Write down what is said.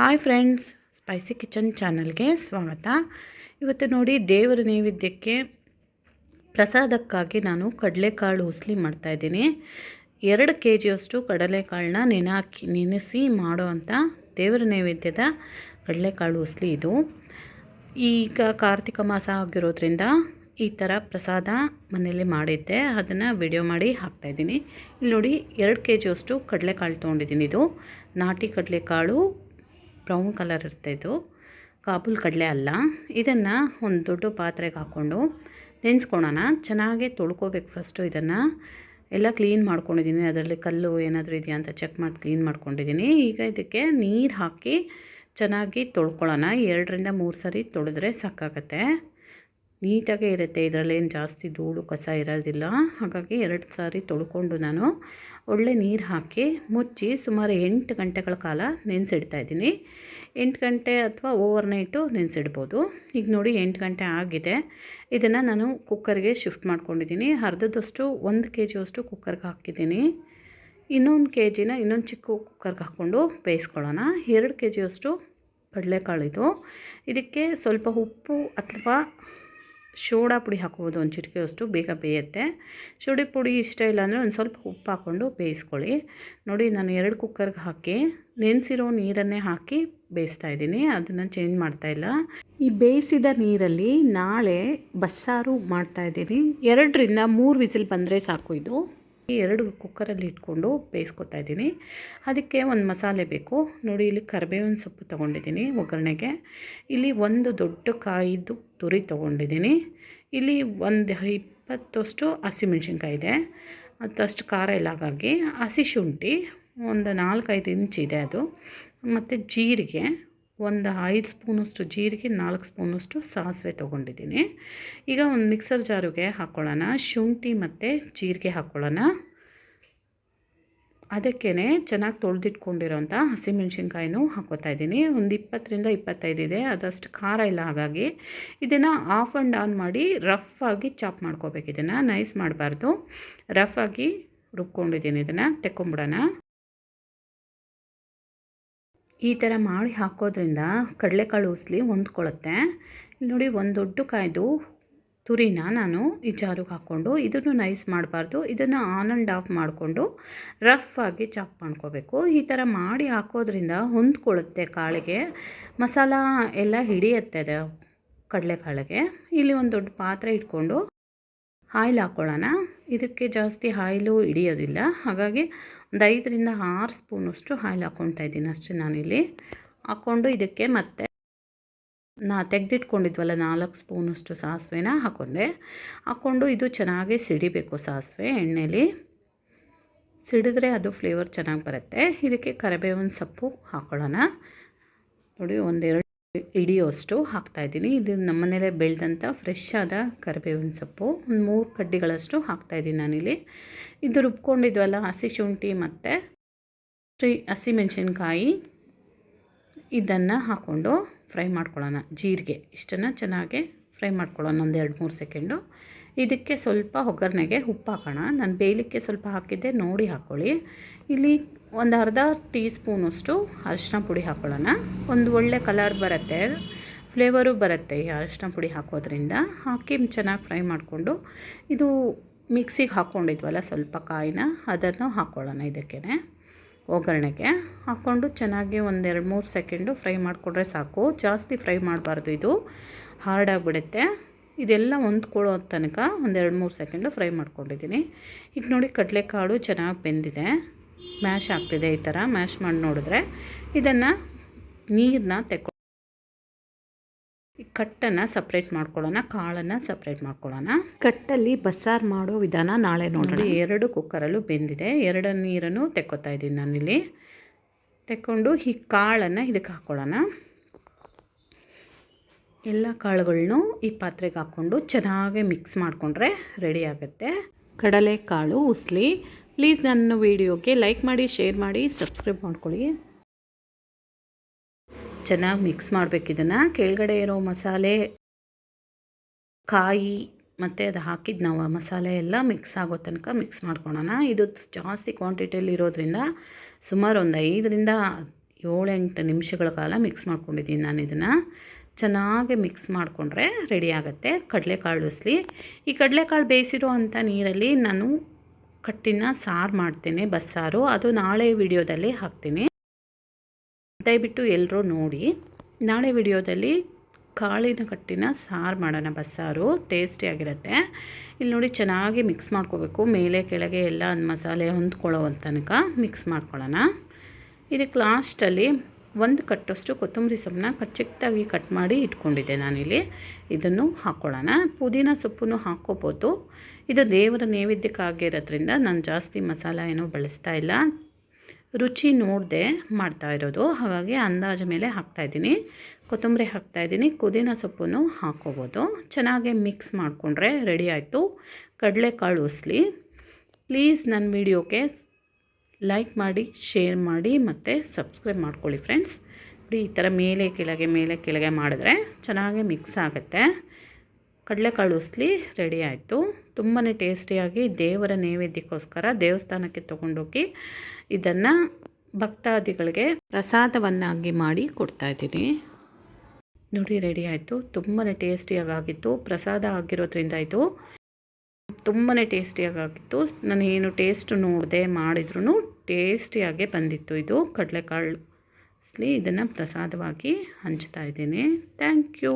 Hi friends, spicy kitchen ಚಾನಲ್ಗೆ ಸ್ವಾಗತ. ಇವತ್ತು ನೋಡಿ ದೇವರ ನೈವೇದ್ಯಕ್ಕೆ ಪ್ರಸಾದಕ್ಕಾಗಿ ನಾನು ಕಡಲೆಕಾಳು ಉಸ್ಲಿ ಮಾಡ್ತಾಯಿದ್ದೀನಿ ಎರಡು ಕೆ ಜಿಯಷ್ಟು ಕಡಲೆಕಾಳನ್ನ ನೆನಾಕಿ, ನೆನೆಸಿ ಮಾಡುವಂಥ ದೇವರ ನೈವೇದ್ಯದ ಕಡಲೆಕಾಳು ಉಸ್ಲಿ ಇದು. ಈಗ ಕಾರ್ತಿಕ ಮಾಸ ಆಗಿರೋದ್ರಿಂದ ಈ ಥರ ಪ್ರಸಾದ ಮನೆಯಲ್ಲಿ ಮಾಡಿದ್ದೆ. ಅದನ್ನು ವಿಡಿಯೋ ಮಾಡಿ ಹಾಕ್ತಾಯಿದ್ದೀನಿ ಇಲ್ಲಿ ನೋಡಿ ಎರಡು ಕೆ ಜಿಯಷ್ಟು ಕಡಲೆಕಾಳು ತೊಗೊಂಡಿದ್ದೀನಿ ಇದು. ನಾಟಿ ಕಡಲೆಕಾಳು ಬ್ರೌನ್ ಕಲರ್ ಇರ್ತಾಯಿದ್ದು ಕಾಬೂಲ್ ಕಡಲೆ ಅಲ್ಲ. ಇದನ್ನು ಒಂದು ದೊಡ್ಡ ಪಾತ್ರೆಗೆ ಹಾಕ್ಕೊಂಡು ನೆನೆಸ್ಕೊಳೋಣ. ಚೆನ್ನಾಗಿ ತೊಳ್ಕೊಬೇಕು ಫಸ್ಟು ಇದನ್ನು. ಎಲ್ಲ ಕ್ಲೀನ್ ಮಾಡ್ಕೊಂಡಿದ್ದೀನಿ ಅದರಲ್ಲಿ ಕಲ್ಲು ಏನಾದರೂ ಇದೆಯಾ ಅಂತ ಚೆಕ್ ಮಾಡಿ ಕ್ಲೀನ್ ಮಾಡ್ಕೊಂಡಿದ್ದೀನಿ ಈಗ ಇದಕ್ಕೆ ನೀರು ಹಾಕಿ ಚೆನ್ನಾಗಿ ತೊಳ್ಕೊಳ್ಳೋಣ ಎರಡರಿಂದ ಮೂರು ಸರಿ ತೊಳೆದ್ರೆ ಸಾಕಾಗತ್ತೆ. ನೀಟಾಗೇ ಇರುತ್ತೆ. ಇದರಲ್ಲೇನು ಜಾಸ್ತಿ ಧೂಳು, ಕಸ ಇರೋದಿಲ್ಲ. ಹಾಗಾಗಿ ಎರಡು ಸಾರಿ ತೊಳ್ಕೊಂಡು ನಾನು ಒಳ್ಳೆ ನೀರು ಹಾಕಿ ಮುಚ್ಚಿ ಸುಮಾರು ಎಂಟು ಗಂಟೆಗಳ ಕಾಲ ನೆನೆಸಿಡ್ತಾ ಇದ್ದೀನಿ. ಎಂಟು ಗಂಟೆ ಅಥವಾ ಓವರ್ ನೈಟು ನೆನೆಸಿಡ್ಬೋದು. ಈಗ ನೋಡಿ ಎಂಟು ಗಂಟೆ ಆಗಿದೆ. ಇದನ್ನು ನಾನು ಕುಕ್ಕರ್ಗೆ ಶಿಫ್ಟ್ ಮಾಡ್ಕೊಂಡಿದ್ದೀನಿ. ಅರ್ಧದಷ್ಟು, ಒಂದು ಕೆ ಜಿಯಷ್ಟು ಕುಕ್ಕರ್ಗೆ ಹಾಕಿದ್ದೀನಿ. ಇನ್ನೊಂದು ಕೆ ಜಿನ ಇನ್ನೊಂದು ಚಿಕ್ಕ ಕುಕ್ಕರ್ಗೆ ಹಾಕ್ಕೊಂಡು ಬೇಯಿಸ್ಕೊಳ್ಳೋಣ. ಎರಡು ಕೆ ಜಿಯಷ್ಟು ಕಡಲೆಕಾಳಿದು ಇದಕ್ಕೆ ಸ್ವಲ್ಪ ಉಪ್ಪು ಅಥವಾ ಸೋಡಾ ಪುಡಿ ಹಾಕ್ಬೋದು, ಒಂದು ಚಿಟಿಕೆಯಷ್ಟು ಬೇಗ ಬೇಯುತ್ತೆ. ಸೋಡಿ ಪುಡಿ ಇಷ್ಟ ಇಲ್ಲ ಅಂದರೆ ಒಂದು ಸ್ವಲ್ಪ ಉಪ್ಪು ಹಾಕ್ಕೊಂಡು ಬೇಯಿಸ್ಕೊಳ್ಳಿ. ನೋಡಿ, ನಾನು ಎರಡು ಕುಕ್ಕರ್ಗೆ ಹಾಕಿ, ನೆನೆಸಿರೋ ನೀರನ್ನೇ ಹಾಕಿ ಬೇಯಿಸ್ತಾ ಇದ್ದೀನಿ, ಅದನ್ನು ಚೇಂಜ್ ಮಾಡ್ತಾಯಿಲ್ಲ ಈ ಬೇಯಿಸಿದ ನೀರಲ್ಲಿ ನಾಳೆ ಬಸ್ಸಾರು ಮಾಡ್ತಾಯಿದ್ದೀನಿ ಎರಡರಿಂದ ಮೂರು ವಿಸಿಲ್ ಬಂದರೆ ಸಾಕು ಇದು. ಎರಡು ಕುಕ್ಕರಲ್ಲಿ ಇಟ್ಕೊಂಡು ಬೇಯಿಸ್ಕೊತಾ ಇದ್ದೀನಿ. ಅದಕ್ಕೆ ಒಂದು ಮಸಾಲೆ ಬೇಕು. ನೋಡಿ, ಇಲ್ಲಿ ಕರಿಬೇವಿನ ಸೊಪ್ಪು ತೊಗೊಂಡಿದ್ದೀನಿ ಒಗ್ಗರಣೆಗೆ. ಇಲ್ಲಿ ಒಂದು ದೊಡ್ಡ ಕಾಯಿದ್ದು ತುರಿ ತೊಗೊಂಡಿದ್ದೀನಿ. ಇಲ್ಲಿ ಒಂದು ಇಪ್ಪತ್ತಷ್ಟು ಹಸಿಮೆಣ್ಸಿನ್ಕಾಯಿ ಇದೆ. ಅದಷ್ಟು ಖಾರ ಇಲ್ಲ ಹಾಗಾಗಿ ಹಸಿ ಶುಂಠಿ, ಒಂದು ನಾಲ್ಕೈದು ಇಂಚ್ ಇದೆ ಅದು. ಮತ್ತು ಜೀರಿಗೆ ಒಂದು ಐದು ಸ್ಪೂನಷ್ಟು ಜೀರಿಗೆ, ನಾಲ್ಕು ಸ್ಪೂನಷ್ಟು ಸಾಸಿವೆ ತೊಗೊಂಡಿದ್ದೀನಿ. ಈಗ ಒಂದು ಮಿಕ್ಸರ್ ಜಾರಿಗೆ ಹಾಕ್ಕೊಳ್ಳೋಣ ಶುಂಠಿ ಮತ್ತು ಜೀರಿಗೆ ಹಾಕ್ಕೊಳ್ಳೋಣ ಅದಕ್ಕೇ ಚೆನ್ನಾಗಿ ತೊಳೆದಿಟ್ಕೊಂಡಿರೋಂಥ ಹಸಿಮೆಣ್ಸಿನ್ಕಾಯಿನೂ ಹಾಕೋತಾ ಇದ್ದೀನಿ. ಒಂದು ಇಪ್ಪತ್ತರಿಂದ ಇಪ್ಪತ್ತೈದು ಇದೆ. ಅದಷ್ಟು ಖಾರ ಇಲ್ಲ ಹಾಗಾಗಿ ಇದನ್ನು ಆಫ್ ಆ್ಯಂಡ್ ಆನ್ ಮಾಡಿ ರಫ್ ಆಗಿ ಚಾಪ್ ಮಾಡ್ಕೋಬೇಕು. ಇದನ್ನು ನೈಸ್ ಮಾಡಬಾರ್ದು. ರಫ್ ಆಗಿ ರುಬ್ಕೊಂಡಿದ್ದೀನಿ. ಇದನ್ನು ತೆಕ್ಕೊಂಬಿಡೋಣ. ಈ ಥರ ಮಾಡಿ ಹಾಕೋದ್ರಿಂದ ಕಡಲೆಕಾಳು ಉಸ್ಲಿ ಹೊಂದ್ಕೊಳ್ಳುತ್ತೆ. ನೋಡಿ, ಒಂದು ದೊಡ್ಡ ಕಾಯ್ದು ತುರಿನ ನಾನು ಈ ಜಾರಿಗೆ ಹಾಕ್ಕೊಂಡು ಇದನ್ನು ನೈಸ್ ಮಾಡಬಾರ್ದು. ಇದನ್ನು ಆನ್ ಆ್ಯಂಡ್ ಆಫ್ ಮಾಡಿಕೊಂಡು ರಫ್ ಆಗಿ ಚಾಪ್ ಮಾಡ್ಕೋಬೇಕು. ಈ ಥರ ಮಾಡಿ ಹಾಕೋದ್ರಿಂದ ಹೊಂದ್ಕೊಳ್ಳುತ್ತೆ ಕಾಳಿಗೆ. ಮಸಾಲ ಎಲ್ಲ ಹಿಡಿಯುತ್ತೆ ಅದು ಕಡಲೆಕಾಳಿಗೆ. ಇಲ್ಲಿ ಒಂದು ದೊಡ್ಡ ಪಾತ್ರೆ ಇಟ್ಕೊಂಡು ಆಯಿಲ್ ಹಾಕ್ಕೊಳ್ಳೋಣ ಇದಕ್ಕೆ ಜಾಸ್ತಿ ಆಯಿಲು ಹಿಡಿಯೋದಿಲ್ಲ. ಹಾಗಾಗಿ ಒಂದು ಐದರಿಂದ ಆರು ಸ್ಪೂನಷ್ಟು ಆಯಿಲ್ ಹಾಕ್ಕೊಳ್ತಾ ಇದ್ದೀನಿ ಅಷ್ಟೇ ನಾನಿಲ್ಲಿ. ಹಾಕ್ಕೊಂಡು ಇದಕ್ಕೆ ಮತ್ತೆ ನಾ ತೆಗೆದಿಟ್ಕೊಂಡಿದ್ವಲ್ಲ ನಾಲ್ಕು ಸ್ಪೂನಷ್ಟು ಸಾಸಿವೆನ ಹಾಕ್ಕೊಂಡೆ ಹಾಕ್ಕೊಂಡು ಇದು ಚೆನ್ನಾಗಿ ಸಿಡಿಬೇಕು ಸಾಸಿವೆ ಎಣ್ಣೆಲಿ. ಸಿಡಿದ್ರೆ ಅದು ಫ್ಲೇವರ್ ಚೆನ್ನಾಗಿ ಬರುತ್ತೆ. ಇದಕ್ಕೆ ಕರಿಬೇವಿನ ಸೊಪ್ಪು ಹಾಕ್ಕೊಳ್ಳೋಣ ನೋಡಿ, ಒಂದೆರಡು ಹಿಡಿಯೋಷ್ಟು ಹಾಕ್ತಾಯಿದ್ದೀನಿ ಇದು ನಮ್ಮನೇಲೆ ಬೆಳೆದಂಥ ಫ್ರೆಶ್ ಆದ ಕರಿಬೇವಿನ ಸೊಪ್ಪು. ಒಂದು ಮೂರು ಕಡ್ಡಿಗಳಷ್ಟು ಹಾಕ್ತಾಯಿದ್ದೀನಿ ನಾನಿಲ್ಲಿ. ಇದು ರುಬ್ಕೊಂಡಿದ್ವಲ್ಲ, ಹಸಿ ಶುಂಠಿ ಮತ್ತು ಹಸಿ ಮೆಣಸಿನ್ಕಾಯಿ. ಇದನ್ನು ಹಾಕ್ಕೊಂಡು ಫ್ರೈ ಮಾಡ್ಕೊಳ್ಳೋಣ ಜೀರಿಗೆ. ಇಷ್ಟನ್ನು ಚೆನ್ನಾಗಿ ಫ್ರೈ ಮಾಡ್ಕೊಳ್ಳೋಣ ಒಂದು ಎರಡು ಮೂರು ಸೆಕೆಂಡು. ಇದಕ್ಕೆ ಸ್ವಲ್ಪ ಒಗ್ಗರಣೆಗೆ ಉಪ್ಪು ಹಾಕೋಣ. ನಾನು ಬೇಯಲಿಕ್ಕೆ ಸ್ವಲ್ಪ ಹಾಕಿದ್ದೆ, ನೋಡಿ ಹಾಕ್ಕೊಳ್ಳಿ ಇಲ್ಲಿ ಒಂದು ಅರ್ಧ ಟೀ ಸ್ಪೂನಷ್ಟು ಅರಿಶಿನ ಪುಡಿ ಹಾಕ್ಕೊಳ್ಳೋಣ ಒಂದು ಒಳ್ಳೆ ಕಲರ್ ಬರುತ್ತೆ. ಫ್ಲೇವರು ಬರುತ್ತೆ ಈ ಅರಿಶಿನ ಪುಡಿ ಹಾಕೋದ್ರಿಂದ. ಹಾಕಿ ಚೆನ್ನಾಗಿ ಫ್ರೈ ಮಾಡಿಕೊಂಡು ಇದು ಮಿಕ್ಸಿಗೆ ಹಾಕ್ಕೊಂಡಿದ್ವಲ್ಲ ಸ್ವಲ್ಪ ಕಾಯಿನ, ಅದನ್ನು ಹಾಕ್ಕೊಳ್ಳೋಣ ಇದಕ್ಕೇ ಒಗ್ಗರಣೆಗೆ ಹಾಕ್ಕೊಂಡು ಚೆನ್ನಾಗಿ ಒಂದೆರಡು ಮೂರು ಸೆಕೆಂಡು ಫ್ರೈ ಮಾಡಿಕೊಂಡ್ರೆ ಸಾಕು. ಜಾಸ್ತಿ ಫ್ರೈ ಮಾಡಬಾರ್ದು ಇದು. ಹಾರ್ಡಾಗಿಬಿಡುತ್ತೆ. ಇದೆಲ್ಲ ಹೊಂದ್ಕೊಳ್ಳೋ ತನಕ ಒಂದೆರಡು ಮೂರು ಸೆಕೆಂಡು ಫ್ರೈ ಮಾಡ್ಕೊಂಡಿದ್ದೀನಿ. ಈಗ ನೋಡಿ ಕಡಲೆಕಾಳು ಚೆನ್ನಾಗಿ ಬೆಂದಿದೆ. ಮ್ಯಾಶ್ ಆಗ್ತಿದೆ ಈ ಥರ ಮ್ಯಾಶ್ ಮಾಡಿ ನೋಡಿದ್ರೆ ಇದನ್ನು ನೀರನ್ನ ತೆಕ್ಕೊ ಈ ಕಟ್ಟನ್ನು ಸಪ್ರೇಟ್ ಮಾಡ್ಕೊಳ್ಳೋಣ ಕಾಳನ್ನು ಸಪ್ರೇಟ್ ಮಾಡ್ಕೊಳ್ಳೋಣ. ಕಟ್ಟಲ್ಲಿ ಬಸ್ಸಾರು ಮಾಡೋ ವಿಧಾನ ನಾಳೆ ನೋಡೋಣ. ಎರಡು ಕುಕ್ಕರಲ್ಲೂ ಬೆಂದಿದೆ ಎರಡು ನೀರನ್ನು ತೆಕ್ಕೋತಾ ಇದ್ದೀನಿ ನಾನಿಲ್ಲಿ. ತೆಕ್ಕೊಂಡು ಈ ಕಾಳನ್ನು ಇದಕ್ಕೆ ಹಾಕ್ಕೊಳ್ಳೋಣ ಎಲ್ಲ ಕಾಳುಗಳನ್ನು ಈ ಪಾತ್ರೆಗೆ ಹಾಕ್ಕೊಂಡು ಚೆನ್ನಾಗಿ ಮಿಕ್ಸ್ ಮಾಡಿಕೊಂಡ್ರೆ ರೆಡಿ ಆಗುತ್ತೆ. ಕಡಲೆಕಾಳು ಉಸ್ಲಿ ಪ್ಲೀಸ್ ನನ್ನ ವೀಡಿಯೋಗೆ ಲೈಕ್ ಮಾಡಿ, ಶೇರ್ ಮಾಡಿ, ಸಬ್ಸ್ಕ್ರೈಬ್ ಮಾಡ್ಕೊಳ್ಳಿ. ಚೆನ್ನಾಗಿ ಮಿಕ್ಸ್ ಮಾಡಬೇಕು ಇದನ್ನು. ಕೆಳಗಡೆ ಇರೋ ಮಸಾಲೆ, ಕಾಯಿ, ಮತ್ತು ಅದು ಹಾಕಿದ್ದು ನಾವು ಮಸಾಲೆ ಎಲ್ಲ ಮಿಕ್ಸ್ ಆಗೋ ತನಕ ಮಿಕ್ಸ್ ಮಾಡ್ಕೊಳೋಣ. ಇದು ಜಾಸ್ತಿ ಕ್ವಾಂಟಿಟಿಯಲ್ಲಿ ಇರೋದ್ರಿಂದ ಸುಮಾರು ಒಂದು ಐದರಿಂದ ಏಳೆಂಟು ನಿಮಿಷಗಳ ಕಾಲ ಮಿಕ್ಸ್ ಮಾಡ್ಕೊಂಡಿದ್ದೀನಿ ನಾನು ಇದನ್ನು. ಚೆನ್ನಾಗಿ ಮಿಕ್ಸ್ ಮಾಡಿಕೊಂಡ್ರೆ ರೆಡಿ ಆಗುತ್ತೆ. ಕಡಲೆಕಾಳು ಉಸ್ಲಿ ಈ ಕಡಲೆಕಾಳು ಬೇಯಿಸಿರೋ ಅಂಥ ನೀರಲ್ಲಿ ನಾನು ಕಟ್ಟಿನ ಸಾರು ಮಾಡ್ತೇನೆ ಬಸ್ಸಾರು. ಅದು ನಾಳೆ ವಿಡಿಯೋದಲ್ಲಿ ಹಾಕ್ತೀನಿ. ದಯವಿಟ್ಟು ಎಲ್ಲರೂ ನೋಡಿ. ನಾಳೆ ವಿಡಿಯೋದಲ್ಲಿ ಕಾಳಿನ ಕಟ್ಟಿನ ಸಾರು ಮಾಡೋಣ ಬಸ್ಸಾರು. ಟೇಸ್ಟಿಯಾಗಿರುತ್ತೆ ಇಲ್ಲಿ ನೋಡಿ ಚೆನ್ನಾಗಿ ಮಿಕ್ಸ್ ಮಾಡ್ಕೋಬೇಕು. ಮೇಲೆ ಕೆಳಗೆ ಎಲ್ಲ ಮಸಾಲೆ ಹೊಂದ್ಕೊಳ್ಳೋ ತನಕ ಮಿಕ್ಸ್ ಮಾಡ್ಕೊಳ್ಳೋಣ. ಇದಕ್ಕೆ ಲಾಸ್ಟಲ್ಲಿ ಒಂದು ಕಟ್ಟಷ್ಟು ಕೊತ್ತಂಬರಿ ಸೊಪ್ಪನ್ನ ಕಚ್ಚಿಕ್ತಾಗಿ ಕಟ್ ಮಾಡಿ ಇಟ್ಕೊಂಡಿದ್ದೆ ನಾನಿಲ್ಲಿ. ಇದನ್ನು ಹಾಕ್ಕೊಳ್ಳೋಣ ಪುದೀನ ಸೊಪ್ಪನ್ನು ಹಾಕ್ಕೋಬೋದು. ಇದು ದೇವರ ನೈವೇದ್ಯಕ್ಕಾಗಿರೋದ್ರಿಂದ ನಾನು ಜಾಸ್ತಿ ಮಸಾಲ ಏನೂ ಬಳಸ್ತಾ ಇಲ್ಲ. ರುಚಿ ನೋಡದೆ ಮಾಡ್ತಾ ಇರೋದು. ಹಾಗಾಗಿ ಅಂದಾಜು ಮೇಲೆ ಹಾಕ್ತಾಯಿದ್ದೀನಿ ಕೊತ್ತಂಬರಿ ಹಾಕ್ತಾಯಿದ್ದೀನಿ ಪುದೀನ ಸೊಪ್ಪನ್ನು ಹಾಕ್ಕೋಬೋದು. ಚೆನ್ನಾಗಿ ಮಿಕ್ಸ್ ಮಾಡಿಕೊಂಡ್ರೆ ರೆಡಿ ಆಯಿತು. ಕಡಲೆಕಾಳು ಉಸ್ಲಿ. ಪ್ಲೀಸ್ ನನ್ನ ವೀಡಿಯೋಗೆ ಲೈಕ್ ಮಾಡಿ ಶೇರ್ ಮಾಡಿ ಮತ್ತು ಸಬ್ಸ್ಕ್ರೈಬ್ ಮಾಡ್ಕೊಳ್ಳಿ ಫ್ರೆಂಡ್ಸ್ ನೋಡಿ, ಈ ಥರ ಮೇಲೆ ಕೆಳಗೆ ಮೇಲೆ ಕೆಳಗೆ ಮಾಡಿದ್ರೆ ಚೆನ್ನಾಗಿ ಮಿಕ್ಸ್ ಆಗುತ್ತೆ. ಕಡಲೆಕಾಳು ಉಸ್ಲಿ ರೆಡಿ ಆಯಿತು. ತುಂಬಾ ಟೇಸ್ಟಿಯಾಗಿ ದೇವರ ನೈವೇದ್ಯಕ್ಕೋಸ್ಕರ ದೇವಸ್ಥಾನಕ್ಕೆ ತೊಗೊಂಡೋಗಿ ಇದನ್ನು ಭಕ್ತಾದಿಗಳಿಗೆ ಪ್ರಸಾದವನ್ನಾಗಿ ಮಾಡಿ ಕೊಡ್ತಾಯಿದ್ದೀನಿ ನೋಡಿ ರೆಡಿ ಆಯಿತು. ತುಂಬಾ ಟೇಸ್ಟಿಯಾಗಿತ್ತು ಪ್ರಸಾದ ಆಗಿರೋದ್ರಿಂದ ಇದು ತುಂಬಾ ಟೇಸ್ಟಿಯಾಗಿತ್ತು ನಾನು ಏನು ಟೇಸ್ಟ್ ನೋಡಿದೆ ಮಾಡಿದ್ರೂ ಟೇಸ್ಟಿಯಾಗೇ ಬಂದಿತ್ತು ಇದು ಕಡಲೆಕಾಳು. ಇದನ್ನು ಪ್ರಸಾದವಾಗಿ ಹಂಚ್ತಾ ಇದ್ದೀನಿ. Thank you.